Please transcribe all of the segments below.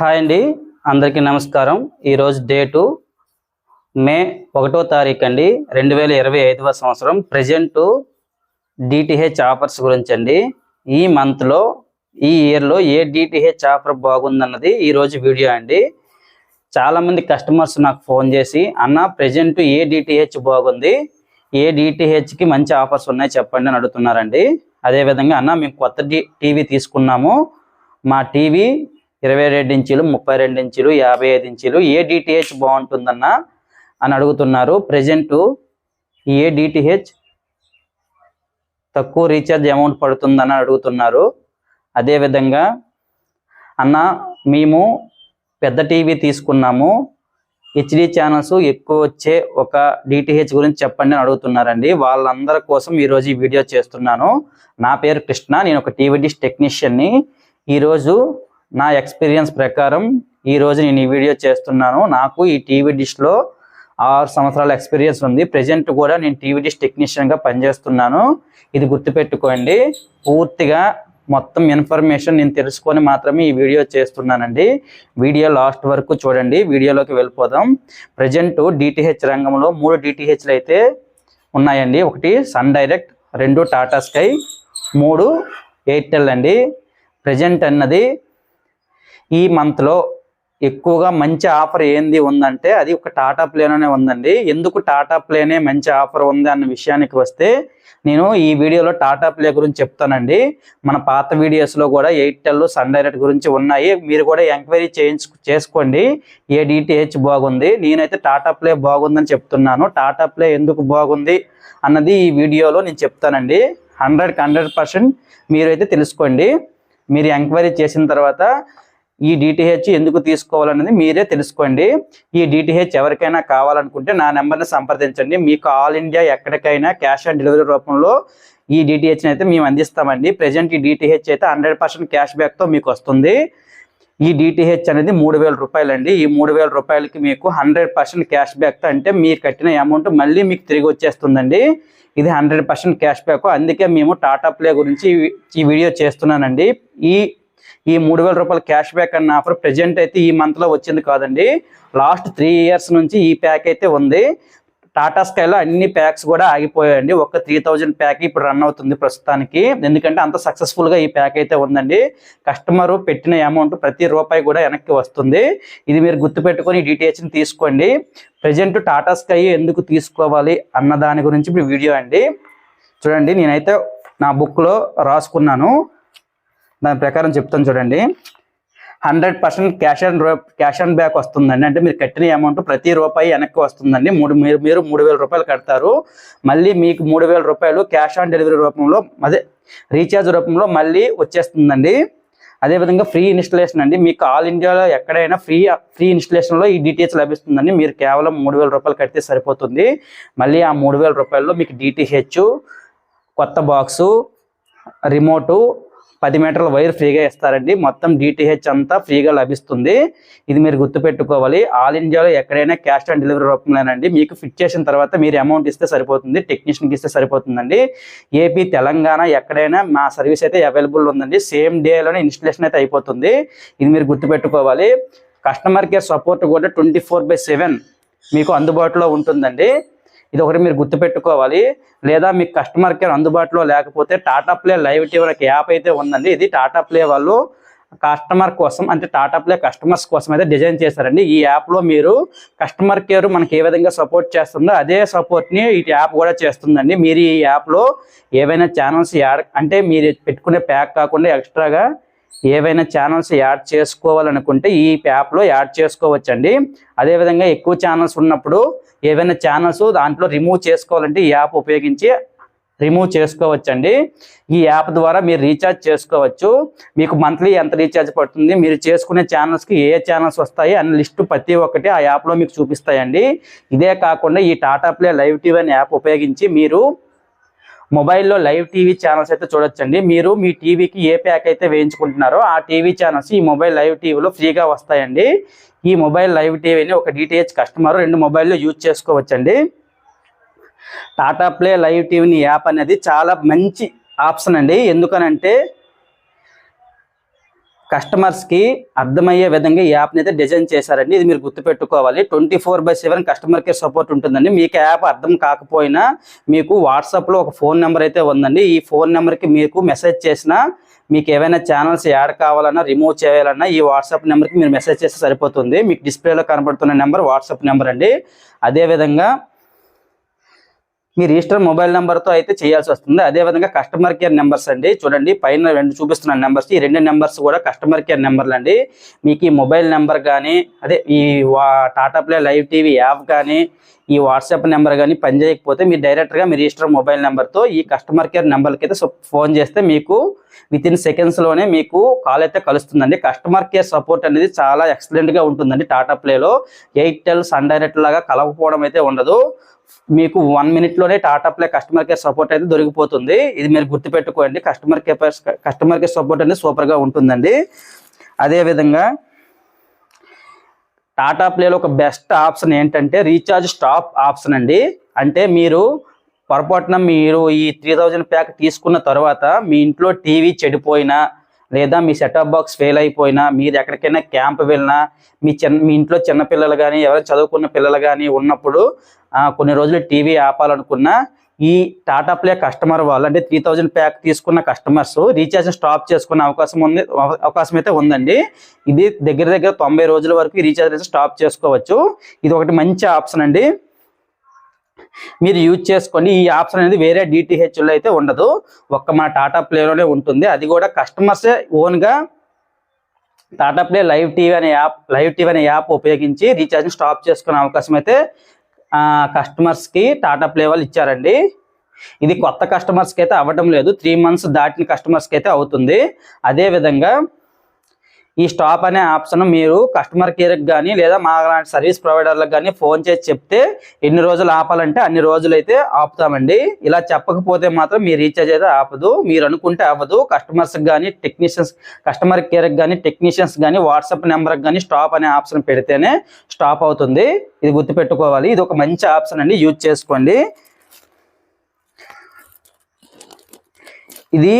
Hi అండి. అందరికీ నమస్కారం. ఈరోజు డేటు మే ఒకటో తారీఖు అండి. రెండు వేల ఇరవై ఐదవ సంవత్సరం ప్రజెంట్ డిటిహెచ్ ఆఫర్స్ గురించి అండి. ఈ మంత్లో ఈ ఇయర్లో ఏ డిటిహెచ్ ఆఫర్ బాగుందన్నది ఈరోజు వీడియో అండి. చాలామంది కస్టమర్స్ నాకు ఫోన్ చేసి అన్న ప్రజెంట్ ఏ డిటిహెచ్ బాగుంది? ఏ డిటిహెచ్కి మంచి ఆఫర్స్ ఉన్నాయి చెప్పండి అని అడుగుతున్నారండి. అదేవిధంగా అన్న మేము కొత్త టీవీ తీసుకున్నాము. మా టీవీ ఇరవై రెండు ఇంచీలు ముప్పై రెండు ఇంచీలు యాభై ఐదు ఇంచీలు. ఏ డిటిహెచ్ బాగుంటుందన్న అని అడుగుతున్నారు. ప్రజెంటు ఏ డిటిహెచ్ తక్కువ రీఛార్జ్ అమౌంట్ పడుతుందని అడుగుతున్నారు. అదేవిధంగా అన్న మేము పెద్ద టీవీ తీసుకున్నాము. హెచ్డి ఛానల్స్ ఎక్కువ వచ్చే ఒక డిటిహెచ్ గురించి చెప్పండి అని అడుగుతున్నారండి. వాళ్ళందరి కోసం ఈరోజు ఈ వీడియో చేస్తున్నాను. నా పేరు కృష్ణ నేను ఒక టీవీ డిష్ టెక్నీషియన్ని ఈరోజు నా ఎక్స్పీరియన్స్ ప్రకారం ఈరోజు నేను ఈ వీడియో చేస్తున్నాను. నాకు ఈ టీవీ డిష్లో ఆరు సంవత్సరాల ఎక్స్పీరియన్స్ ఉంది. ప్రజెంట్ కూడా నేను టీవీ డిష్ టెక్నీషియన్గా పనిచేస్తున్నాను. ఇది గుర్తుపెట్టుకోండి. పూర్తిగా మొత్తం ఇన్ఫర్మేషన్ నేను తెలుసుకొని మాత్రమే ఈ వీడియో చేస్తున్నానండి. వీడియో లాస్ట్ వరకు చూడండి. వీడియోలోకి వెళ్ళిపోదాం. ప్రజెంట్ డిటిహెచ్ రంగంలో మూడు డిటిహెచ్లు అయితే ఉన్నాయండి. ఒకటి సన్ డైరెక్ట్ రెండు టాటా స్కై మూడు ఎయిర్టెల్ అండి. ప్రజెంట్ అన్నది ఈ మంత్లో ఎక్కువగా మంచి ఆఫర్ ఏంది ఉందంటే అది ఒక టాటా ప్లేలోనే ఉందండి. ఎందుకు టాటా ప్లేనే మంచి ఆఫర్ ఉంది అన్న విషయానికి వస్తే నేను ఈ వీడియోలో టాటా ప్లే గురించి చెప్తానండి. మన పాత వీడియోస్లో కూడా ఎయిర్టెల్ సన్ డైరెక్ట్ గురించి ఉన్నాయి. మీరు కూడా ఎంక్వైరీ చేయించు చేసుకోండి. ఏ డిటిహెచ్ బాగుంది? నేనైతే టాటా ప్లే బాగుందని చెప్తున్నాను. టాటా ప్లే ఎందుకు బాగుంది అన్నది ఈ వీడియోలో నేను చెప్తానండి. హండ్రెడ్కి హండ్రెడ్ పర్సెంట్ మీరైతే తెలుసుకోండి. మీరు ఎంక్వైరీ చేసిన తర్వాత ఈ డిటిహెచ్ ఎందుకు తీసుకోవాలనేది మీరే తెలుసుకోండి. ఈ డిటిహెచ్ ఎవరికైనా కావాలనుకుంటే నా నెంబర్ని సంప్రదించండి. మీకు ఆల్ ఇండియా ఎక్కడికైనా క్యాష్ ఆన్ డెలివరీ రూపంలో ఈ డిటిహెచ్ని అయితే మేము అందిస్తామండి. ప్రజెంట్ ఈ డిటిహెచ్ అయితే హండ్రెడ్ పర్సెంట్ క్యాష్ బ్యాక్తో మీకు వస్తుంది. ఈ డిటిహెచ్ అనేది మూడు వేల రూపాయలు అండి ఈ మూడు వేల రూపాయలకి మీకు హండ్రెడ్ పర్సెంట్ క్యాష్ బ్యాక్ అంటే మీరు కట్టిన అమౌంట్ మళ్ళీ మీకు తిరిగి వచ్చేస్తుందండి. ఇది హండ్రెడ్ పర్సెంట్ క్యాష్ బ్యాక్. అందుకే మేము టాటా ప్లే గురించి ఈ- ఈ వీడియో చేస్తున్నానండి. ఈ ఈ మూడు వేల రూపాయల క్యాష్ బ్యాక్ అన్న ఆఫర్ ప్రెజెంట్ అయితే ఈ మంత్లో వచ్చింది కాదండి. లాస్ట్ త్రీ ఇయర్స్ నుంచి ఈ ప్యాక్ అయితే ఉంది. టాటా స్కైలో అన్ని ప్యాక్స్ కూడా ఆగిపోయాయండి. ఒక త్రీ థౌజండ్ ప్యాక్ ఇప్పుడు రన్ అవుతుంది ప్రస్తుతానికి. ఎందుకంటే అంత సక్సెస్ఫుల్గా ఈ ప్యాక్ అయితే ఉందండి. కస్టమర్ పెట్టిన అమౌంట్ ప్రతి రూపాయి కూడా వెనక్కి వస్తుంది. ఇది మీరు గుర్తుపెట్టుకొని డీటెయిల్స్ని తీసుకోండి. ప్రజెంట్ టాటా స్కై ఎందుకు తీసుకోవాలి అన్న దాని గురించి ఇప్పుడు వీడియో అండి. చూడండి నేనైతే నా బుక్లో రాసుకున్నాను. దాని ప్రకారం చెప్తాను చూడండి. Hundred percent cash and cash and back వస్తుందండి. అంటే మీరు కట్టిన అమౌంట్ ప్రతి రూపాయి వెనక్కి వస్తుందండి. మూడు మీరు మీరు మూడు వేల రూపాయలు కడతారు. మళ్ళీ మీకు మూడు వేల రూపాయలు క్యాష్ ఆన్ డెలివరీ రూపంలో అదే రీఛార్జ్ రూపంలో మళ్ళీ వచ్చేస్తుందండి. అదేవిధంగా ఫ్రీ ఇన్స్టలేషన్ అండి. మీకు ఆల్ ఇండియాలో ఎక్కడైనా ఫ్రీ ఫ్రీ ఇన్స్టలేషన్లో ఈ డిటిహెచ్ లభిస్తుందండి. మీరు కేవలం మూడు వేల రూపాయలు కడితే సరిపోతుంది. మళ్ళీ ఆ మూడు వేల రూపాయల్లో మీకు డిటిహెచ్ కొత్త బాక్సు రిమోటు పది మీటర్ల వైర్ ఫ్రీగా ఇస్తారండి. మొత్తం డిటిహెచ్ అంతా ఫ్రీగా లభిస్తుంది. ఇది మీరు గుర్తుపెట్టుకోవాలి. ఆల్ ఇండియాలో ఎక్కడైనా క్యాష్ ఆన్ డెలివరీ రూపంలోనండి. మీకు ఫిట్ చేసిన తర్వాత మీరు అమౌంట్ ఇస్తే సరిపోతుంది. టెక్నీషియన్కి ఇస్తే సరిపోతుందండి. ఏపీ తెలంగాణ ఎక్కడైనా మా సర్వీస్ అయితే అవైలబుల్ ఉందండి. సేమ్ డేలోనే ఇన్స్టలేషన్ అయితే అయిపోతుంది. ఇది మీరు గుర్తుపెట్టుకోవాలి. కస్టమర్ కేర్ సపోర్ట్ కూడా ట్వంటీ ఫోర్ బై సెవెన్ మీకు అందుబాటులో ఉంటుందండి. ఇది ఒకటి మీరు గుర్తుపెట్టుకోవాలి. లేదా మీకు కస్టమర్ కేర్ అందుబాటులో లేకపోతే Tata Play live TV app అయితే ఉందండి. ఇది టాటా ప్లే వాళ్ళు కస్టమర్ కోసం అంటే టాటా ప్లే కస్టమర్స్ కోసం అయితే డిజైన్ చేశారండి. ఈ యాప్లో మీరు కస్టమర్ కేర్ మనకి ఏ విధంగా సపోర్ట్ చేస్తుందో అదే సపోర్ట్ని ఈ యాప్ కూడా చేస్తుందండి. మీరు ఈ యాప్లో ఏవైనా ఛానల్స్ యాడ్ అంటే మీరు పెట్టుకునే ప్యాక్ కాకుండా ఎక్స్ట్రాగా ఏవైనా ఛానల్స్ యాడ్ చేసుకోవాలనుకుంటే ఈ యాప్లో యాడ్ చేసుకోవచ్చండి. అదేవిధంగా ఎక్కువ ఛానల్స్ ఉన్నప్పుడు ఏవైనా ఛానల్స్ దాంట్లో రిమూవ్ చేసుకోవాలంటే ఈ యాప్ ఉపయోగించి రిమూవ్ చేసుకోవచ్చండి. ఈ యాప్ ద్వారా మీరు రీఛార్జ్ చేసుకోవచ్చు. మీకు మంత్లీ ఎంత రీఛార్జ్ పడుతుంది మీరు చేసుకునే ఛానల్స్కి ఏ ఛానల్స్ వస్తాయి అన్న లిస్టు ప్రతి ఒక్కటి ఆ యాప్లో మీకు చూపిస్తాయండి. ఇదే కాకుండా ఈ టాటా ప్లే లైవ్ టీవీ అనే యాప్ ఉపయోగించి మీరు మొబైల్లో లైవ్ టీవీ ఛానల్స్ అయితే చూడొచ్చండి. మీరు మీ టీవీకి ఏ ప్యాక్ అయితే వేయించుకుంటున్నారో ఆ టీవీ ఛానల్స్ ఈ మొబైల్ లైవ్ టీవీలో ఫ్రీగా వస్తాయండి. ఈ మొబైల్ లైవ్ టీవీని ఒక డిటిహెచ్ కస్టమర్ రెండు మొబైల్లో యూజ్ చేసుకోవచ్చండి. టాటా ప్లే లైవ్ టీవీని యాప్ అనేది చాలా మంచి ఆప్షన్ అండి. ఎందుకనంటే కస్టమర్స్కి అర్థమయ్యే విధంగా ఈ యాప్ని అయితే డిజైన్ చేశారండి. ఇది మీరు గుర్తుపెట్టుకోవాలి. Twenty four by seven customer care support ఉంటుందండి. మీకు యాప్ అర్థం కాకపోయినా మీకు వాట్సాప్లో ఒక ఫోన్ నెంబర్ అయితే ఉందండి. ఈ ఫోన్ నెంబర్కి మీకు మెసేజ్ చేసినా మీకు ఏవైనా ఛానల్స్ యాడ్ కావాలన్నా రిమూవ్ చేయాలన్నా ఈ వాట్సాప్ నెంబర్కి మీరు మెసేజ్ చేస్తే సరిపోతుంది. మీకు డిస్ప్లేలో కనబడుతున్న నెంబర్ వాట్సాప్ నెంబర్ అండి. అదేవిధంగా మీ రిజిస్టర్ మొబైల్ నెంబర్తో అయితే చేయాల్సి వస్తుంది. అదేవిధంగా కస్టమర్ కేర్ నెంబర్స్ అండి. చూడండి పైన రెండు చూపిస్తున్న నెంబర్స్ ఈ రెండు నెంబర్స్ కూడా కస్టమర్ కేర్ నెంబర్లు అండి. మీకు ఈ మొబైల్ నెంబర్ కానీ అదే ఈ వా Tata Play live TV app కానీ ఈ వాట్సాప్ నెంబర్ కానీ పనిచేయకపోతే మీరు డైరెక్ట్గా మీ రిజిస్టర్ మొబైల్ నెంబర్తో ఈ కస్టమర్ కేర్ నెంబర్కి అయితే ఫోన్ చేస్తే మీకు విత్ ఇన్ సెకండ్స్లోనే మీకు కాల్ అయితే కలుస్తుందండి. కస్టమర్ కేర్ సపోర్ట్ అనేది చాలా ఎక్సలెంట్గా ఉంటుందండి టాటా ప్లేలో. ఎయిర్టెల్ సన్ డైరెక్ట్ లాగా కలవకపోవడం అయితే ఉండదు. మీకు one మినిట్లోనే Tata Play customer care support అయితే దొరికిపోతుంది. ఇది మీరు గుర్తుపెట్టుకోండి. Customer care customer care support అనేది సూపర్గా ఉంటుందండి. అదేవిధంగా టాటా ప్లేలో ఒక బెస్ట్ ఆప్షన్ ఏంటంటే రీఛార్జ్ స్టాప్ ఆప్షన్ అండి. అంటే మీరు పొరపాటున మీరు ఈ త్రీ థౌజండ్ ప్యాక్ తీసుకున్న తర్వాత మీ ఇంట్లో టీవీ చెడిపోయినా లేదా మీ సెటప్ బాక్స్ ఫెయిల్ అయిపోయినా మీరు ఎక్కడికైనా క్యాంప్ వెళ్ళినా మీ చిన్న మీ ఇంట్లో చిన్నపిల్లలు కానీ ఎవరైనా చదువుకున్న పిల్లలు కానీ ఉన్నప్పుడు కొన్ని రోజులు టీవీ ఆపాలనుకున్నా ఈ టాటా ప్లే కస్టమర్ వాళ్ళు అంటే త్రీ థౌజండ్ ప్యాక్ తీసుకున్న కస్టమర్స్ రీఛార్జ్ స్టాప్ చేసుకునే అవకాశం ఉంది అవకాశం అయితే ఉందండి. ఇది దగ్గర దగ్గర తొంభై రోజుల వరకు రీఛార్జ్ స్టాప్ చేసుకోవచ్చు. ఇది ఒకటి మంచి ఆప్షన్ అండి. మీరు యూజ్ చేసుకోండి ఈ ఆప్షన్ అనేది వేరే డిటిహెచ్లో అయితే ఉండదు. ఒక్క మన టాటా ప్లేలోనే ఉంటుంది. అది కూడా కస్టమర్సే ఓన్గా టాటా ప్లే లైవ్ టీవీ అనే యాప్ లైవ్ టీవీ అనే యాప్ ఉపయోగించి రీఛార్జ్ని స్టాప్ చేసుకునే అవకాశం అయితే కస్టమర్స్కి టాటా ప్లే వాళ్ళు ఇచ్చారండి. ఇది కొత్త కస్టమర్స్కి అయితే అవ్వడం లేదు. త్రీ మంత్స్ దాటిన కస్టమర్స్కి అయితే అవుతుంది. అదే విధంగా ఈ స్టాప్ అనే ఆప్షన్ మీరు కస్టమర్ కేర్కి కానీ లేదా మా లాంటి సర్వీస్ ప్రొవైడర్లకు కానీ ఫోన్ చేసి చెప్తే ఎన్ని రోజులు ఆపాలంటే అన్ని రోజులు అయితే ఆపుతామండి. ఇలా చెప్పకపోతే మాత్రం మీ రీఛార్జ్ అయితే ఆపదు. మీరు అనుకుంటే ఆపదు కస్టమర్స్కి కానీ టెక్నీషియన్స్ కస్టమర్ కేర్కి కానీ టెక్నీషియన్స్ కానీ వాట్సాప్ నెంబర్కి కానీ స్టాప్ అనే ఆప్షన్ పెడితేనే స్టాప్ అవుతుంది. ఇది గుర్తుపెట్టుకోవాలి. ఇది ఒక మంచి ఆప్షన్ అండి. యూజ్ చేసుకోండి. ఇది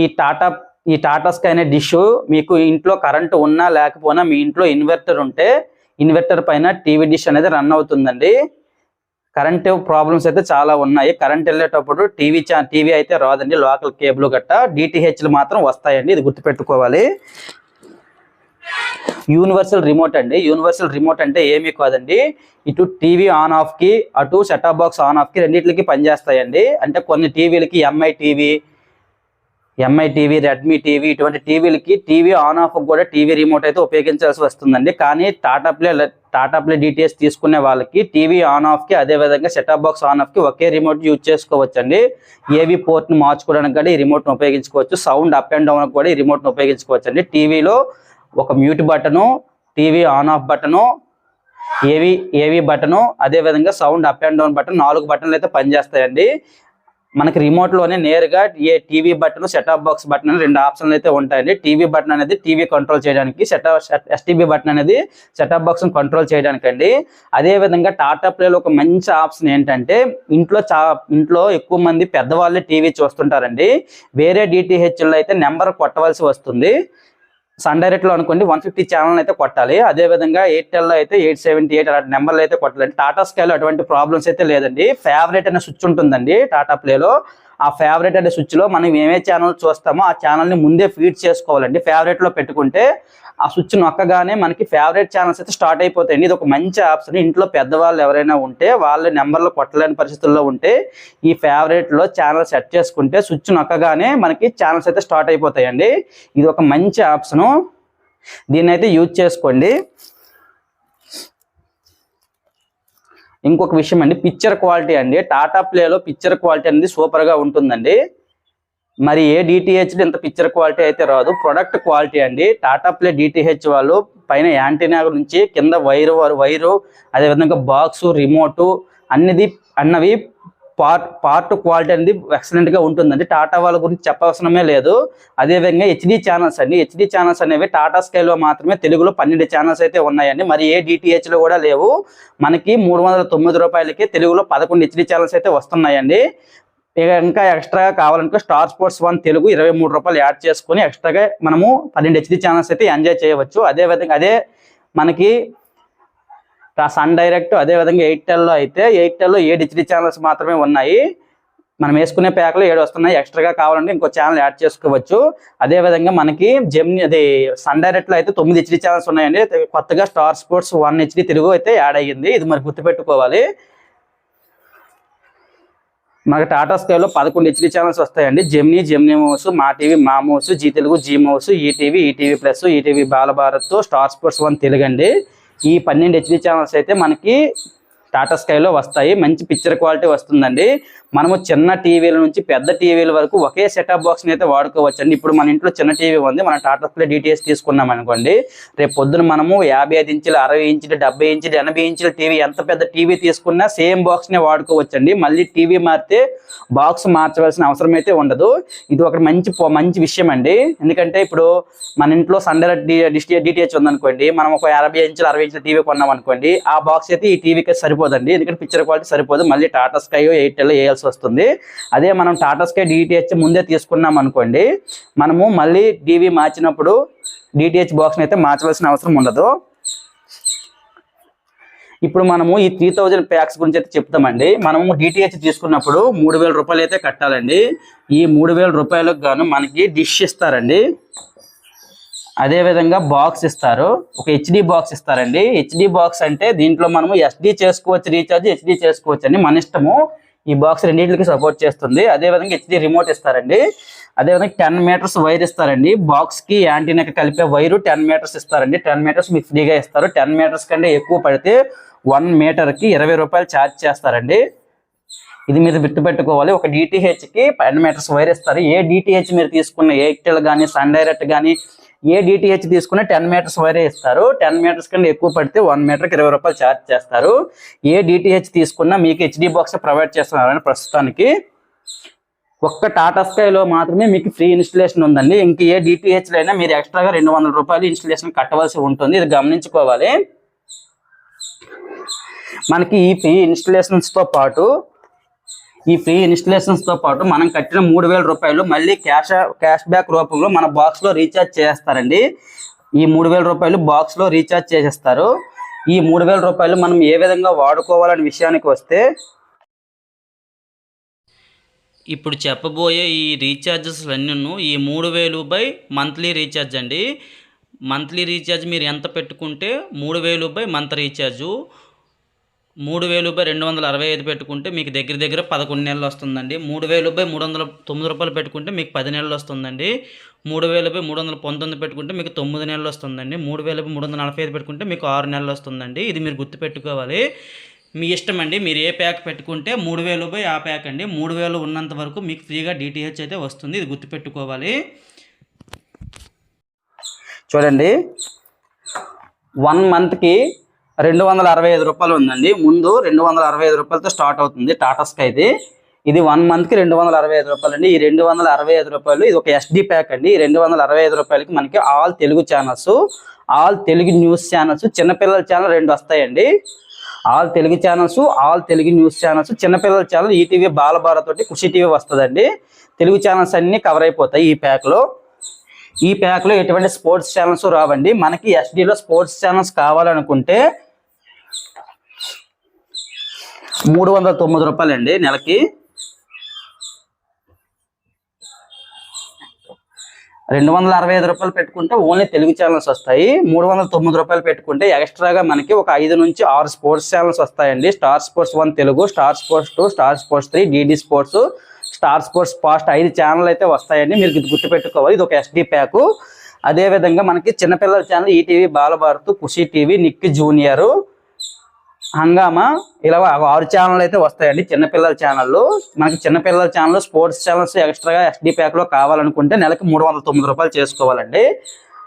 ఈ టాటా ఈ టాటా స్కై అనే డిష్ మీకు ఇంట్లో కరెంటు ఉన్నా లేకపోయినా మీ ఇంట్లో ఇన్వర్టర్ ఉంటే ఇన్వర్టర్ పైన టీవీ డిష్ అనేది రన్ అవుతుందండి. కరెంట్ ప్రాబ్లమ్స్ అయితే చాలా ఉన్నాయి. కరెంట్ వెళ్ళేటప్పుడు టీవీ చా టీవీ అయితే రాదండి. లోకల్ కేబుల్ గట్ట డిటిహెచ్లు మాత్రం వస్తాయండి. ఇది గుర్తుపెట్టుకోవాలి. యూనివర్సల్ రిమోట్ అండి. యూనివర్సల్ రిమోట్ అంటే ఏమీ కాదండి. ఇటు టీవీ ఆన్ ఆఫ్కి అటు సెటాప్ బాక్స్ ఆన్ ఆఫ్కి రెండింటికి పనిచేస్తాయండి. అంటే కొన్ని టీవీలకి Mi TV Mi TV Redmi TV ఇటువంటి టీవీలకి టీవీ ఆన్ ఆఫ్ కూడా టీవీ రిమోట్ అయితే ఉపయోగించాల్సి వస్తుందండి. కానీ Tata Play Tata Play DTS తీసుకునే వాళ్ళకి టీవీ ఆన్ ఆఫ్కి అదే విధంగా సెటప్ బాక్స్ ఆన్ ఆఫ్కి ఒకే రిమోట్ యూజ్ చేసుకోవచ్చండి. ఏవి పోర్ట్ని మార్చుకోవడానికి కూడా ఈ రిమోట్ను ఉపయోగించుకోవచ్చు. సౌండ్ అప్ అండ్ డౌన్ కూడా ఈ రిమోట్ ఉపయోగించుకోవచ్చండి. ఉపయోగించుకోవచ్చు అండి టీవీలో ఒక mute button TV on off button ఏవి ఏవి బటను అదే విధంగా sound up and down button నాలుగు బటన్లు అయితే పనిచేస్తాయండి. మనకి రిమోట్లోనే నేరుగా ఏ TV button setup box button అని రెండు ఆప్షన్లు అయితే ఉంటాయండి. టీవీ బటన్ అనేది టీవీ కంట్రోల్ చేయడానికి సెటప్ ఎస్టీబీ బటన్ అనేది సెటప్ బాక్స్ కంట్రోల్ చేయడానికి అండి అదే విధంగా టాటా ప్లేలో ఒక మంచి ఆప్షన్ ఏంటంటే ఇంట్లో చా ఇంట్లో ఎక్కువ మంది పెద్దవాళ్ళే టీవీ చూస్తుంటారండి. వేరే DTH అయితే నెంబర్ కొట్టవలసి వస్తుంది. సన్ డైరెక్ట్లో అనుకోండి వన్ ఫిఫ్టీ ఛానల్ అయితే కొట్టాలి. అదే విధంగా ఎయిర్టెల్లో అయితే ఎయిట్ సెవెంటీ ఎయిట్ అలాంటి నెంబర్లు అయితే కొట్టాలండి. టాటా స్కైలో అటువంటి ప్రాబ్లమ్స్ అయితే లేదండి. ఫేవరెట్ అనే స్విచ్ ఉంటుందండి టాటా ప్లేలో ఆ ఫేవరెట్ అనే స్విచ్లో మనం ఏమే ఛానల్ చూస్తామో ఆ ఛానల్ని ముందే ఫీడ్ చేసుకోవాలండి. ఫేవరెట్లో పెట్టుకుంటే ఆ స్విచ్ నొక్కగానే మనకి ఫేవరెట్ ఛానల్స్ అయితే స్టార్ట్ అయిపోతాయండి. ఇది ఒక మంచి ఆప్షన్ ఇంట్లో పెద్దవాళ్ళు ఎవరైనా ఉంటే వాళ్ళ నెంబర్లు కొట్టలేని పరిస్థితుల్లో ఉంటే ఈ ఫేవరెట్లో ఛానల్ సెట్ చేసుకుంటే స్విచ్ నొక్కగానే మనకి ఛానల్స్ అయితే స్టార్ట్ అయిపోతాయండి. ఇది ఒక మంచి ఆప్షను దీన్ని అయితే యూజ్ చేసుకోండి. ఇంకొక విషయం అండి పిక్చర్ క్వాలిటీ అండి. టాటా ప్లేలో పిక్చర్ క్వాలిటీ అనేది సూపర్గా ఉంటుందండి. మరి ఏ డిటిహెచ్ ఇంత పిక్చర్ క్వాలిటీ అయితే రాదు. ప్రొడక్ట్ క్వాలిటీ అండి. టాటా ప్లే డిటిహెచ్ వాళ్ళు పైన యాంటీనా నుంచి కింద వైరు వైరు అదేవిధంగా బాక్స్ రిమోటు అన్నిది అన్నవి పార్ట్ పార్ట్ క్వాలిటీ అనేది ఎక్సలెంట్గా ఉంటుందండి. టాటా వాళ్ళ గురించి చెప్పవసరమే లేదు. అదేవిధంగా హెచ్డి ఛానల్స్ అండి. హెచ్డి ఛానల్స్ అనేవి టాటా స్కైలో మాత్రమే తెలుగులో పన్నెండు ఛానల్స్ అయితే ఉన్నాయండి. మరి ఏ డిటిహెచ్లో లో కూడా లేవు. మనకి మూడు వందల తొమ్మిది రూపాయలకి తెలుగులో పదకొండు హెచ్డి ఛానల్స్ అయితే వస్తున్నాయండి. ఇక ఇంకా ఎక్స్ట్రాగా కావాలనుకో స్టార్ స్పోర్ట్స్ వన్ తెలుగు ఇరవై మూడు రూపాయలు యాడ్ చేసుకొని ఎక్స్ట్రాగా మనము పన్నెండు హెచ్డి ఛానల్స్ అయితే ఎంజాయ్ చేయవచ్చు. అదే విధంగా అదే మనకి సన్ డైరెక్ట్ అదే విధంగా ఎయిర్టెల్లో అయితే ఎయిర్టెల్లో ఏడు హెచ్డి ఛానల్స్ మాత్రమే ఉన్నాయి. మనం వేసుకునే ప్యాక్లో ఏడు వస్తున్నాయి. ఎక్స్ట్రాగా కావాలంటే ఇంకో ఛానల్ యాడ్ చేసుకోవచ్చు. అదే విధంగా మనకి జెమ్ని అది సన్ డైరెక్ట్లో అయితే తొమ్మిది హెచ్డి ఛానల్స్ ఉన్నాయండి. కొత్తగా Star Sports one HD Telugu అయితే యాడ్ అయ్యింది. ఇది మరి గుర్తుపెట్టుకోవాలి. మాకు టాటా స్కైలో పదకొండు హెచ్డి ఛానల్స్ వస్తాయండి. జెమ్నీ జెమ్నీ మోస్ మా టీవీ మా మోస్ జీ తెలుగు జీ మోస్ ETV ETV plus ETV Balabharat Star Sports one Telugu అండి ఈ పన్నెండు హెచ్డి ఛానల్స్ అయితే మనకి టాటా స్కైలో వస్తాయి. మంచి పిక్చర్ క్వాలిటీ వస్తుందండి. మనము చిన్న టీవీల నుంచి పెద్ద టీవీల వరకు ఒకే సెటప్ బాక్స్ని అయితే వాడుకోవచ్చు అండి ఇప్పుడు మన ఇంట్లో చిన్న టీవీ ఉంది. మనం టాటా స్కై డిటిఎస్ తీసుకున్నాం అనుకోండి. రేపు పొద్దున మనము యాభై ఐదు ఇంచులు అరవై ఇంచులు డెబ్బై ఇంచులు ఎనభై ఇంచుల టీవీ ఎంత పెద్ద టీవీ తీసుకున్నా సేమ్ బాక్స్నే వాడుకోవచ్చు అండి మళ్ళీ టీవీ మారితే బాక్స్ మార్చవలసిన అవసరం అయితే ఉండదు. ఇది ఒక మంచి మంచి విషయం అండి ఎందుకంటే ఇప్పుడు మన ఇంట్లో సండే డిటిహెచ్ ఉందనుకోండి. మనం ఒక యాభై ఇంచులు అరవై ఇంచుల టీవీ కొన్నాం అనుకోండి ఆ బాక్స్ అయితే ఈ టీవీకి సరిపోదండి. ఎందుకంటే పిక్చర్ క్వాలిటీ సరిపోదు. మళ్ళీ టాటా స్కై ఎయిర్టెల్ వేయాల్సి వస్తుంది. అదే మనం టాటా స్కై డిటిహెచ్ ముందే తీసుకున్నాం అనుకోండి మనము మళ్ళీ టీవీ మార్చినప్పుడు డిటిహెచ్ బాక్స్ని అయితే మార్చవలసిన అవసరం ఉండదు. ఇప్పుడు మనము ఈ త్రీ థౌజండ్ ప్యాక్స్ గురించి అయితే చెప్తామండి. మనము డిటిహెచ్ తీసుకున్నప్పుడు మూడు వేల రూపాయలు అయితే కట్టాలండి. ఈ మూడు వేల రూపాయలకు గాను మనకి డిష్ ఇస్తారండి. అదే విధంగా బాక్స్ ఇస్తారు. ఒక హెచ్డి బాక్స్ ఇస్తారండి. హెచ్డి బాక్స్ అంటే దీంట్లో మనము ఎస్డి చేసుకోవచ్చు రీఛార్జ్ హెచ్డి చేసుకోవచ్చు అండి మన ఇష్టము. ఈ బాక్స్ రెండింటికి సపోర్ట్ చేస్తుంది. అదే విధంగా హెచ్డి రిమోట్ ఇస్తారండి. అదే విధంగా టెన్ మీటర్స్ వైర్ ఇస్తారండి. బాక్స్కి యాంటీనాకి కలిపే వైరు టెన్ మీటర్స్ ఇస్తారండి. టెన్ మీటర్స్ మీకు ఫ్రీగా ఇస్తారు. టెన్ మీటర్స్ కంటే ఎక్కువ పడితే వన్ మీటర్కి ఇరవై రూపాయలు ఛార్జ్ చేస్తారండి. ఇది మీరు గుర్తు ఒక డిటిహెచ్కి టెన్ మీటర్స్ వైర్ ఇస్తారు. ఏ డిటిహెచ్ మీరు తీసుకున్న ఎయిర్టెల్ కానీ సన్ డైరెక్ట్ కానీ ఏ డిటిహెచ్ తీసుకున్న టెన్ మీటర్స్ వరే ఇస్తారు. టెన్ మీటర్స్ కన్నా ఎక్కువ పడితే వన్ మీటర్కి ఇరవై రూపాయలు ఛార్జ్ చేస్తారు. ఏ డిటిహెచ్ తీసుకున్నా మీకు హెచ్డి బాక్స్ ప్రొవైడ్ చేస్తున్నారని ప్రస్తుతానికి ఒక్క టాటా స్కైలో మాత్రమే మీకు ఫ్రీ ఇన్స్టలేషన్ ఉందండి. ఇంక ఏ డిటిహెచ్లో అయినా మీరు ఎక్స్ట్రాగా రెండు వందల రూపాయలు ఇన్స్టలేషన్ కట్టవలసి ఉంటుంది. ఇది గమనించుకోవాలి. మనకి ఈ ఫ్రీ ఇన్స్టలేషన్స్తో పాటు ఈ ఫ్రీ ఇన్స్టలేషన్స్తో పాటు మనం కట్టిన మూడు వేల రూపాయలు మళ్ళీ క్యాష్ క్యాష్ బ్యాక్ రూపంలో మన బాక్స్లో రీఛార్జ్ చేస్తారండి. ఈ మూడు వేల రూపాయలు బాక్స్లో రీఛార్జ్ చేసేస్తారు. ఈ మూడు వేల రూపాయలు మనం ఏ విధంగా వాడుకోవాలనే విషయానికి వస్తే ఇప్పుడు చెప్పబోయే ఈ రీఛార్జెస్ అన్నీ ఈ మూడు వేలు బై మంత్లీ రీఛార్జ్ అండి. మంత్లీ రీఛార్జ్ మీరు ఎంత పెట్టుకుంటే మూడు వేలు బై మంత్ రీఛార్జు మూడు వేలు బై రెండు వందల అరవై ఐదు పెట్టుకుంటే మీకు దగ్గర దగ్గర పదకొండు నెలలు వస్తుందండి. మూడు వేలు బై మూడు వందల తొమ్మిది రూపాయలు పెట్టుకుంటే మీకు పది నెలలు వస్తుందండి. మూడు వేలు బై మూడు వందల పంతొమ్మిది పెట్టుకుంటే మీకు తొమ్మిది నెలలు వస్తుందండి. మూడు వేలు బై మూడు వందల నలభై ఐదు పెట్టుకుంటే మీకు ఆరు నెలలు వస్తుందండి. ఇది మీరు గుర్తుపెట్టుకోవాలి. మీ ఇష్టం అండి. మీరు ఏ ప్యాక్ పెట్టుకుంటే మూడు వేలు బై ఆ ప్యాక్ అండి. మూడు వేలు ఉన్నంత వరకు మీకు ఫ్రీగా డిటిహెచ్ అయితే వస్తుంది. ఇది గుర్తుపెట్టుకోవాలి. చూడండి. వన్ మంత్కి రెండు వందల అరవై ఐదు రూపాయలు ఉందండి. ముందు రెండు వందల అరవై ఐదు రూపాయలతో స్టార్ట్ అవుతుంది టాటా స్కైది ఇది. వన్ మంత్కి రెండు వందల అరవై ఐదు రూపాయలు అండి ఈ రెండు వందల అరవై ఐదు రూపాయలు ఇది ఒక ఎస్డి ప్యాక్ అండి. ఈ రెండు వందల అరవై ఐదు రూపాయలకి మనకి all Telugu channels all Telugu news channels చిన్నపిల్లల ఛానల్ రెండు వస్తాయండి. All Telugu channels all Telugu news channels చిన్నపిల్లల ఛానల్ ఈటీవీ బాలభారత్ తోటి కృషి టీవీ వస్తుందండి. తెలుగు ఛానల్స్ అన్ని కవర్ అయిపోతాయి ఈ ప్యాక్లో ఈ ప్యాక్లో ఎటువంటి స్పోర్ట్స్ ఛానల్స్ రావండి. మనకి ఎస్డీలో స్పోర్ట్స్ ఛానల్స్ కావాలనుకుంటే మూడు వందల తొమ్మిది రూపాయలండి నెలకి. రెండు వందల అరవై ఐదు రూపాయలు పెట్టుకుంటే ఓన్లీ తెలుగు ఛానల్స్ వస్తాయి. మూడు వందల తొమ్మిది రూపాయలు పెట్టుకుంటే ఎక్స్ట్రాగా మనకి ఒక ఐదు నుంచి ఆరు స్పోర్ట్స్ ఛానల్స్ వస్తాయండి. Star Sports one Telugu Star Sports two Star Sports three DD Sports Star Sports fast ఐదు ఛానల్ అయితే వస్తాయండి. మీరు ఇది గుర్తుపెట్టుకోవాలి. ఇది ఒక ఎస్డి ప్యాక్ అదే విధంగా మనకి చిన్నపిల్లల channel ETV Balabharat Kushi TV Nick junior Hungama? ఇలా ఆరు ఛానల్ అయితే వస్తాయండి. చిన్నపిల్లల ఛానళ్ళు మనకి చిన్నపిల్లల ఛానల్ స్పోర్ట్స్ ఛానల్స్ ఎక్స్ట్రాగా ఎస్డీ ప్యాక్లో కావాలనుకుంటే నెలకి మూడు వందల తొమ్మిది రూపాయలు చేసుకోవాలండి.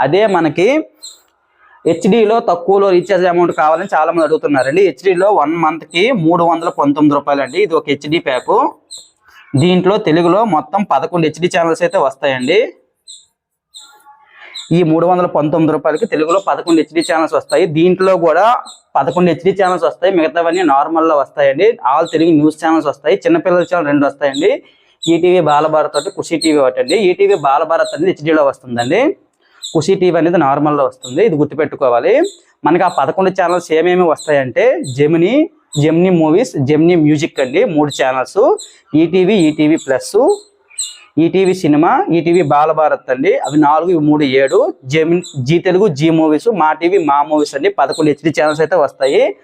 అదే మనకి హెచ్డిలో తక్కువలో రీఛార్జ్ అమౌంట్ కావాలని చాలా మంది అడుగుతున్నారండి హెచ్డిలో వన్ మంత్కి మూడు వందల పంతొమ్మిది రూపాయలు అండి ఇది ఒక హెచ్డి ప్యాకు దీంట్లో తెలుగులో మొత్తం పదకొండు హెచ్డి ఛానల్స్ అయితే వస్తాయండి. ఈ మూడు వందల పంతొమ్మిది రూపాయలకి తెలుగులో పదకొండు హెచ్డి ఛానల్స్ వస్తాయి. దీంట్లో కూడా పదకొండు హెచ్డి ఛానల్స్ వస్తాయి. మిగతావన్నీ నార్మల్లో వస్తాయండి. ఆల్ తెలుగు న్యూస్ ఛానల్స్ వస్తాయి. చిన్నపిల్లల ఛానల్ రెండు వస్తాయండి. ఈటీవీ బాలభారత్ ఒకటి కుషి టీవీ ఒకటి అండి ఈటీవీ బాలభారత్ అనేది హెచ్డీలో వస్తుందండి. కుషి టీవీ అనేది నార్మల్లో వస్తుంది. ఇది గుర్తుపెట్టుకోవాలి. మనకి ఆ పదకొండు ఛానల్స్ ఏమేమి వస్తాయంటే Gemini Gemini movies Gemini music అండి. మూడు channels ETV ETV plus ETV cinema ETV Balabharat అండి. అవి నాలుగు మూడు ఏడు. Gemini Zee Telugu Zee movies Maa TV Maa movies అండి. పదకొండు హెచ్డి ఛానల్స్ అయితే వస్తాయి.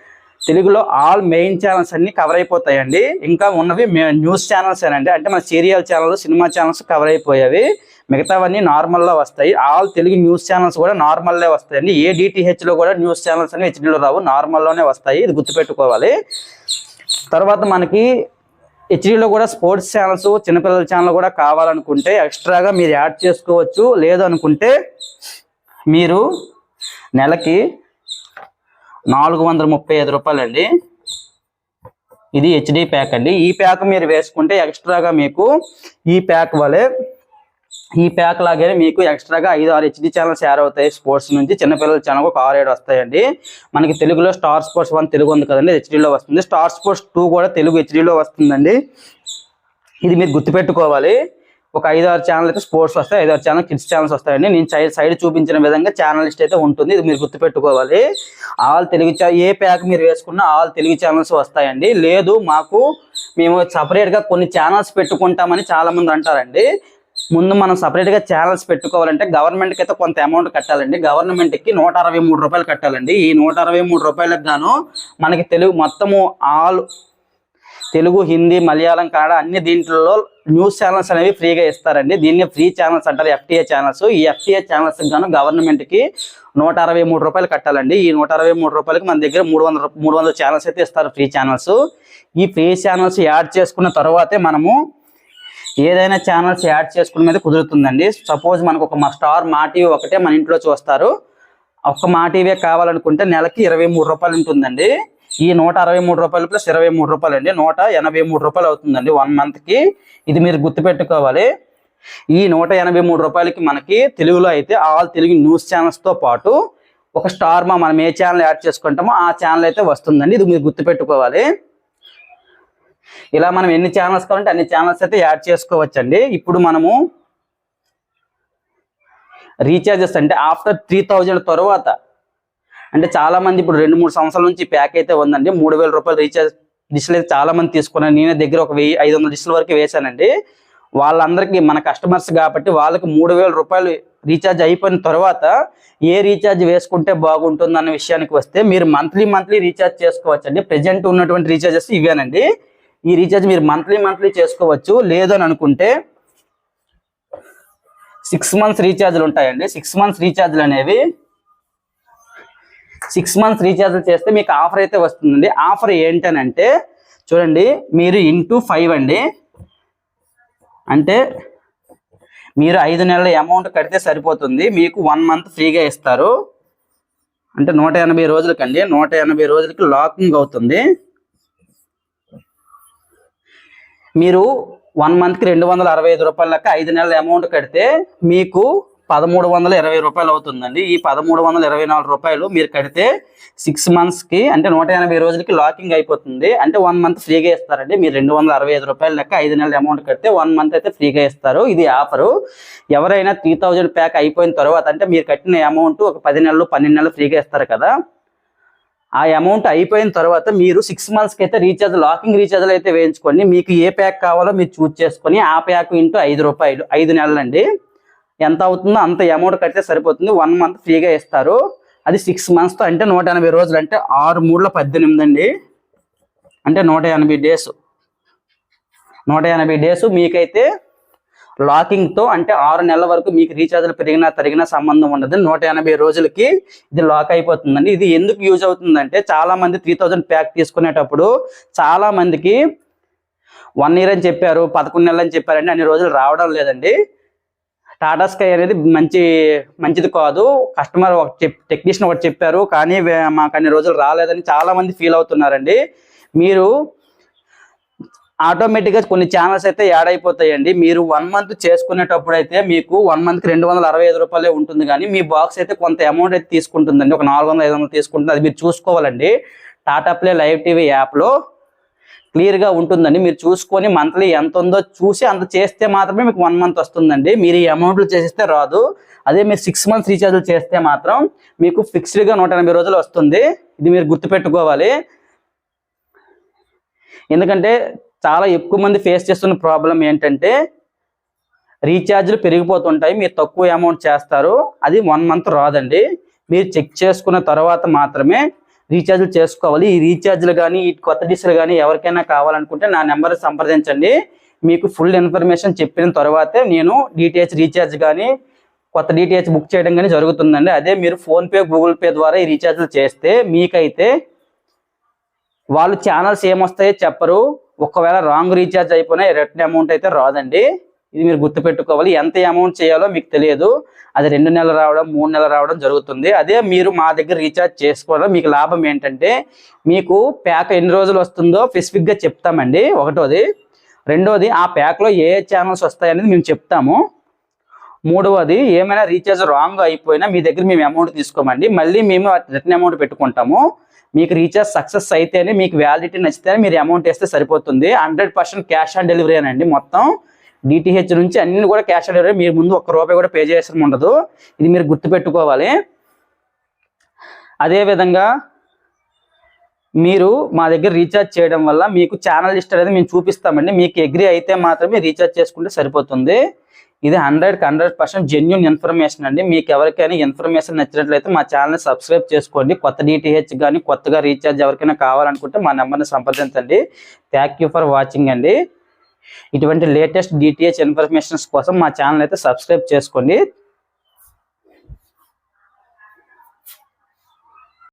తెలుగులో ఆల్ మెయిన్ ఛానల్స్ అన్ని కవర్ అయిపోతాయండి. ఇంకా ఉన్నవి న్యూస్ ఛానల్స్ అండి అంటే మన serial channel cinema channels cover అయిపోయేవి. మిగతావన్నీ నార్మల్లో వస్తాయి. ఆల్ తెలుగు న్యూస్ ఛానల్స్ కూడా నార్మల్లే వస్తాయండి. ఏ డిటిహెచ్లో కూడా న్యూస్ ఛానల్స్ అన్ని హెచ్డీలో రావు. నార్మల్లోనే వస్తాయి. ఇది గుర్తుపెట్టుకోవాలి. తర్వాత మనకి హెచ్డీలో కూడా స్పోర్ట్స్ ఛానల్స్ చిన్నపిల్లల ఛానల్ కూడా కావాలనుకుంటే ఎక్స్ట్రాగా మీరు యాడ్ చేసుకోవచ్చు. లేదు అనుకుంటే మీరు నెలకి నాలుగు వందల ముప్పై ఐదు రూపాయలండి. ఇది హెచ్డి ప్యాక్ అండి. ఈ ప్యాక్ మీరు వేసుకుంటే ఎక్స్ట్రాగా మీకు ఈ ప్యాక్ వలె ఈ ప్యాక్ లాగే మీకు ఎక్స్ట్రాగా ఐదు ఆరు హెచ్డి ఛానల్స్ యాడ్ అవుతాయి స్పోర్ట్స్ నుంచి చిన్నపిల్లల ఛానల్ ఒక ఆరు ఏడు వస్తాయండి. మనకి తెలుగులో స్టార్ స్పోర్ట్స్ వన్ తెలుగు ఉంది కదండి హెచ్డీలో వస్తుంది. స్టార్ స్పోర్ట్స్ టూ కూడా తెలుగు హెచ్డీలో వస్తుందండి. ఇది మీరు గుర్తుపెట్టుకోవాలి. ఒక ఐదు ఆరు ఛానల్ అయితే స్పోర్ట్స్ వస్తాయి ఐదు ఆరు ఛానల్ కిడ్స్ ఛానల్స్ వస్తాయండి. నేను సైడ్ సైడ్ చూపించిన విధంగా ఛానల్ లిస్ట్ అయితే ఉంటుంది. ఇది మీరు గుర్తుపెట్టుకోవాలి. ఆల్ తెలుగు ఏ ప్యాక్ మీరు వేసుకున్నా ఆల్ తెలుగు ఛానల్స్ వస్తాయండి. లేదు మాకు మేము సపరేట్గా కొన్ని ఛానల్స్ పెట్టుకుంటామని చాలామంది అంటారండి. ముందు మనం సపరేట్గా ఛానల్స్ పెట్టుకోవాలంటే గవర్నమెంట్కి అయితే కొంత అమౌంట్ కట్టాలండి. గవర్నమెంట్కి నూట అరవై మూడు రూపాయలు కట్టాలండి. ఈ నూట అరవై మూడు రూపాయలకు గాను మనకి తెలుగు మొత్తము ఆల్ తెలుగు హిందీ మలయాళం కన్నడ అన్ని దీంట్లో న్యూస్ ఛానల్స్ అనేవి ఫ్రీగా ఇస్తారండి. దీన్ని ఫ్రీ ఛానల్స్ అంటారు ఎఫ్టీఏ ఛానల్స్ ఈ ఎఫ్టీఏ ఛానల్స్ గాను గవర్నమెంట్కి నూట అరవై మూడు రూపాయలు కట్టాలండి. ఈ నూట అరవై మూడు రూపాయలకి మన దగ్గర మూడు వందల మూడు వందల ఛానల్స్ అయితే ఇస్తారు ఫ్రీ ఛానల్స్ ఈ ఫ్రీ ఛానల్స్ యాడ్ చేసుకున్న తర్వాతే మనము ఏదైనా ఛానల్స్ యాడ్ చేసుకునే మీద కుదురుతుందండి. సపోజ్ మనకు ఒక మా స్టార్ మా టీవీ ఒకటే మన ఇంట్లో చూస్తారు. ఒక్క మా టీవీ కావాలనుకుంటే నెలకి ఇరవై మూడు రూపాయలు ఉంటుందండి. ఈ నూట అరవై మూడు రూపాయలు ప్లస్ ఇరవై మూడు రూపాయలు అండి. నూట ఎనభై మూడు రూపాయలు అవుతుందండి వన్ మంత్కి ఇది మీరు గుర్తుపెట్టుకోవాలి. ఈ నూట ఎనభై మూడు రూపాయలకి మనకి తెలుగులో అయితే ఆల్ తెలుగు న్యూస్ ఛానల్స్తో పాటు ఒక స్టార్ మా మనం ఏ ఛానల్ యాడ్ చేసుకుంటామో ఆ ఛానల్ అయితే వస్తుందండి. ఇది మీరు గుర్తుపెట్టుకోవాలి. ఇలా మనం ఎన్ని ఛానల్స్ కావాలంటే అన్ని ఛానల్స్ అయితే యాడ్ చేసుకోవచ్చండి. ఇప్పుడు మనము రీఛార్జెస్ అంటే ఆఫ్టర్ త్రీ థౌజండ్ తర్వాత అంటే చాలా మంది ఇప్పుడు రెండు మూడు సంవత్సరాల నుంచి ప్యాక్ అయితే ఉందండి. మూడు వేల రూపాయలు రీఛార్జ్ డిష్లు అయితే చాలా మంది తీసుకున్నాను నేనే దగ్గర ఒక వెయ్యి ఐదు వందల డిష్ల వరకు వేశానండి వాళ్ళందరికీ మన కస్టమర్స్ కాబట్టి వాళ్ళకి మూడు వేల రూపాయలు రీఛార్జ్ అయిపోయిన తర్వాత ఏ రీఛార్జ్ వేసుకుంటే బాగుంటుంది అన్న విషయానికి వస్తే మీరు మంత్లీ మంత్లీ రీఛార్జ్ చేసుకోవచ్చండి. ప్రెజెంట్ ఉన్నటువంటి రీఛార్జెస్ ఇవేనండి. ఈ రీఛార్జ్ మీరు మంత్లీ మంత్లీ చేసుకోవచ్చు. లేదని అనుకుంటే సిక్స్ మంత్స్ రీఛార్జ్లు ఉంటాయండి. సిక్స్ మంత్స్ రీఛార్జ్లు అనేవి సిక్స్ మంత్స్ రీఛార్జ్లు చేస్తే మీకు ఆఫర్ అయితే వస్తుందండి. ఆఫర్ ఏంటనంటే చూడండి మీరు ఇంటూ ఫైవ్ అండి. అంటే మీరు ఐదు నెలల అమౌంట్ కడితే సరిపోతుంది. మీకు వన్ మంత్ ఫ్రీగా ఇస్తారు. అంటే నూట ఎనభై రోజులకండి. నూట ఎనభై రోజులకి లాకింగ్ అవుతుంది. మీరు వన్ మంత్కి రెండు వందల అరవై ఐదు రూపాయల లెక్క ఐదు నెలల అమౌంట్ కడితే మీకు పదమూడు వందల ఇరవై రూపాయలు అవుతుందండి. ఈ పదమూడు వందల ఇరవై నాలుగు రూపాయలు మీరు కడితే సిక్స్ మంత్స్కి అంటే నూట ఎనభై రోజులకి లాకింగ్ అయిపోతుంది. అంటే వన్ మంత్ ఫ్రీగా ఇస్తారండి. మీరు రెండు వందల అరవై ఐదు రూపాయల లెక్క ఐదు నెలల అమౌంట్ కడితే వన్ మంత్ అయితే ఫ్రీగా ఇస్తారు. ఇది ఆఫరు ఎవరైనా త్రీ థౌజండ్ ప్యాక్ అయిపోయిన తర్వాత అంటే మీరు కట్టిన అమౌంట్ ఒక పది నెలలు పన్నెండు నెలలు ఫ్రీగా ఇస్తారు కదా. ఆ అమౌంట్ అయిపోయిన తర్వాత మీరు సిక్స్ మంత్స్కి అయితే రీఛార్జ్ లాకింగ్ రీఛార్జ్లు అయితే వేయించుకోండి మీకు ఏ ప్యాక్ కావాలో మీరు చూజ్ చేసుకొని ఆ ప్యాక్ ఇంటూ ఐదు రూపాయలు ఐదు నెలలండి. ఎంత అవుతుందో అంత అమౌంట్ కడితే సరిపోతుంది. వన్ మంత్ ఫ్రీగా ఇస్తారు. అది సిక్స్ మంత్స్తో అంటే నూట ఎనభై రోజులు అంటే ఆరు మూడుల పద్దెనిమిది అండి. అంటే నూట ఎనభై డేస్ నూట ఎనభై డేస్ మీకైతే లాకింగ్తో అంటే ఆరు నెలల వరకు మీకు రీఛార్జ్లు పెరిగినా తరిగినా సంబంధం ఉండదు. నూట ఎనభై రోజులకి ఇది లాక్ అయిపోతుందండి. ఇది ఎందుకు యూజ్ అవుతుందంటే చాలా మంది త్రీ థౌజండ్ ప్యాక్ తీసుకునేటప్పుడు చాలా మందికి వన్ ఇయర్ అని చెప్పారు పదకొండు నెలలు అని చెప్పారండి. అన్ని రోజులు రావడం లేదండి. టాటా స్కై అనేది మంచి మంచిది కాదు. కస్టమర్ ఒక టెక్నీషియన్ ఒకటి చెప్పారు కానీ మాకు అన్ని రోజులు రాలేదని చాలామంది ఫీల్ అవుతున్నారండి. మీరు ఆటోమేటిక్గా కొన్ని ఛానల్స్ అయితే యాడ్ అయిపోతాయండి. మీరు వన్ మంత్ చేసుకునేటప్పుడు అయితే మీకు వన్ మంత్కి రెండు వందల అరవై ఐదు రూపాయలే ఉంటుంది కానీ మీ బాక్స్ అయితే కొంత అమౌంట్ అయితే తీసుకుంటుందండి. ఒక నాలుగు వందల ఐదు వందలు తీసుకుంటుంది. అది మీరు చూసుకోవాలండి. టాటా ప్లే లైవ్ టీవీ యాప్లో క్లియర్గా ఉంటుందండి. మీరు చూసుకొని మంత్లీ ఎంత ఉందో చూసి అంత చేస్తే మాత్రమే మీకు వన్ మంత్ వస్తుందండి. మీరు ఈ అమౌంట్లు చేసేస్తే రాదు. అదే మీరు సిక్స్ మంత్స్ రీఛార్జ్ చేస్తే మాత్రం మీకు ఫిక్స్డ్గా నూట ఎనభై రోజులు వస్తుంది. ఇది మీరు గుర్తుపెట్టుకోవాలి. ఎందుకంటే చాలా ఎక్కువ మంది ఫేస్ చేస్తున్న ప్రాబ్లం ఏంటంటే రీఛార్జ్లు పెరిగిపోతుంటాయి మీరు తక్కువ అమౌంట్ చేస్తారు అది వన్ మంత్ రాదండి. మీరు చెక్ చేసుకున్న తర్వాత మాత్రమే రీఛార్జ్లు చేసుకోవాలి. ఈ రీఛార్జ్లు కానీ ఈ కొత్త డిష్లు కానీ ఎవరికైనా కావాలనుకుంటే నా నెంబర్ సంప్రదించండి. మీకు ఫుల్ ఇన్ఫర్మేషన్ చెప్పిన తర్వాతే నేను డిటిహెచ్ రీఛార్జ్ కానీ కొత్త డిటిహెచ్ బుక్ చేయడం కానీ జరుగుతుందండి. అదే మీరు ఫోన్పే గూగుల్ పే ద్వారా ఈ రీఛార్జ్లు చేస్తే మీకైతే వాళ్ళు ఛానల్స్ ఏమొస్తాయో చెప్పరు. ఒకవేళ రాంగ్ రీఛార్జ్ అయిపోయినా రిటర్న్ అమౌంట్ అయితే రాదండి. ఇది మీరు గుర్తుపెట్టుకోవాలి. ఎంత అమౌంట్ చేయాలో మీకు తెలియదు. అది రెండు నెలలు రావడం మూడు నెలలు రావడం జరుగుతుంది. అదే మీరు మా దగ్గర రీఛార్జ్ చేసుకోవడం మీకు లాభం ఏంటంటే మీకు ప్యాక్ ఎన్ని రోజులు వస్తుందో స్పెసిఫిక్గా చెప్తామండి. ఒకటోది. రెండోది ఆ ప్యాక్లో ఏ ఛానల్స్ వస్తాయనేది మేము చెప్తాము. మూడవది ఏమైనా రీఛార్జ్ రాంగ్ అయిపోయినా మీ దగ్గర మేము అమౌంట్ తీసుకోమండి. మళ్ళీ మేము రిటర్న్ అమౌంట్ పెట్టుకుంటాము. మీకు రీఛార్జ్ సక్సెస్ అయితేనే మీకు వ్యాలిడిటీ నచ్చితేనే మీరు అమౌంట్ వేస్తే సరిపోతుంది. Hundred percent cash on delivery అనండి మొత్తం. డిటిహెచ్ నుంచి అన్ని కూడా క్యాష్ ఆన్ డెలివరీ. మీరు ముందు ఒక్క రూపాయి కూడా పే చేయాల్సిన ఉండదు. ఇది మీరు గుర్తుపెట్టుకోవాలి. అదేవిధంగా మీరు మా దగ్గర రీఛార్జ్ చేయడం వల్ల మీకు ఛానల్ లిస్ట్ అనేది మేము చూపిస్తామండి. మీకు అగ్రి అయితే మాత్రమే రీఛార్జ్ చేసుకుంటే సరిపోతుంది. ఇది హండ్రెడ్కి హండ్రెడ్ పర్సెంట్ జెన్యున్ ఇన్ఫర్మేషన్ అండి. మీకు ఎవరికైనా ఇన్ఫర్మేషన్ నచ్చినట్లయితే మా ఛానల్ సబ్స్క్రైబ్ చేసుకోండి. కొత్త డిటిహెచ్ కానీ కొత్తగా రీఛార్జ్ ఎవరికైనా కావాలనుకుంటే మా నెంబర్ని సంప్రదించండి. థ్యాంక్ యూ ఫర్ వాచింగ్ అండి. ఇటువంటి లేటెస్ట్ డిటిహెచ్ ఇన్ఫర్మేషన్స్ కోసం మా ఛానల్ అయితే సబ్స్క్రైబ్ చేసుకోండి.